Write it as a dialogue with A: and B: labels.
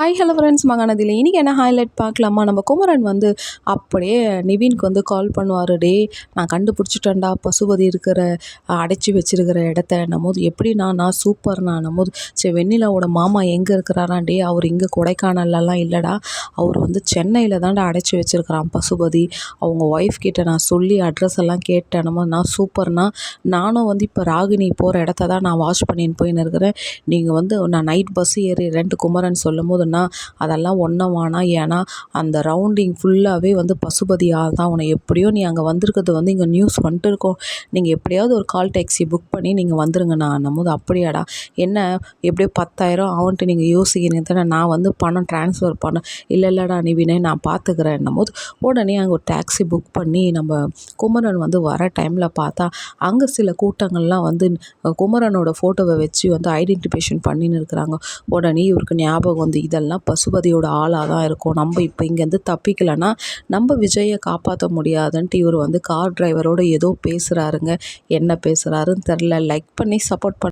A: Hi hello friends மகாநதியில் இன்றைக்கி என்ன highlight பார்க்கலாமா? நம்ம குமரன் வந்து அப்படியே நிவின்க்கு வந்து கால் பண்ணுவார். டே நான் கண்டுபிடிச்சிட்டேன்டா. பசுபதி இருக்கிற அடைச்சி வச்சிருக்கிற இடத்த. நம்மோது எப்படிண்ணா? நான் சூப்பர்ண்ணா. நம்மோது சரி வெண்ணிலாவோட மாமா எங்கே இருக்கிறாரா? டே அவர் இங்கே கொடைக்கானல்லலாம் இல்லைடா. அவர் வந்து சென்னையில் தான்டா அடைச்சி வச்சிருக்கிறான் பசுபதி. அவங்க ஒய்ஃப் கிட்ட நான் சொல்லி அட்ரஸ் எல்லாம் கேட்டேன். நம்ம நான் சூப்பர்ண்ணா. நானும் வந்து இப்போ ராகினி போகிற இடத்த தான் நான் வாஷ் பண்ணின்னு போயின்னு இருக்கிறேன். நீங்கள் வந்து நான் நைட் பஸ் ஏறி ரெண்டு குமரன் சொல்லும் போது சொன்னால் அதெல்லாம் ஒன்றும் வேணாம் ஏன்னா அந்த ரவுண்டிங் ஃபுல்லாகவே வந்து பசுபதியாக தான். உன்னை எப்படியோ நீ அங்கே வந்திருக்கிறது வந்து இங்கே நியூஸ் வந்துட்டு இருக்கோம். நீங்கள் எப்படியாவது ஒரு கால் டேக்ஸி புக் பண்ணி நீங்கள் வந்துருங்கண்ணா என்னமோது அப்படியாடா? என்ன? எப்படியோ பத்தாயிரம் அவன்ட்டு நீங்கள் யோசிக்கிறீங்க தானே? நான் வந்து பணம் ட்ரான்ஸ்ஃபர் பண்ண இல்லை இல்லைடா நிவினே நான் பார்த்துக்கிறேன் போது உடனே அங்கே ஒரு டேக்ஸி புக் பண்ணி நம்ம குமரன் வந்து வர டைமில் பார்த்தா அங்கே சில கூட்டங்கள்லாம் வந்து குமரனோட ஃபோட்டோவை வச்சு வந்து ஐடென்டிஃபிகேஷன் பண்ணின்னு இருக்கிறாங்க. உடனே இவருக்கு ஞாபகம் வந்து இதை இதெல்லாம் பசுபதியோட ஆளாக தான் இருக்கும். நம்ம இப்போ இங்கேருந்து தப்பிக்கலைன்னா நம்ம விஜயை காப்பாற்ற முடியாதுன்ட்டு இவர் வந்து கார் டிரைவரோட ஏதோ பேசுகிறாருங்க என்ன பேசுகிறாருன்னு தெரில லைக் பண்ணி சப்போர்ட் பண்ண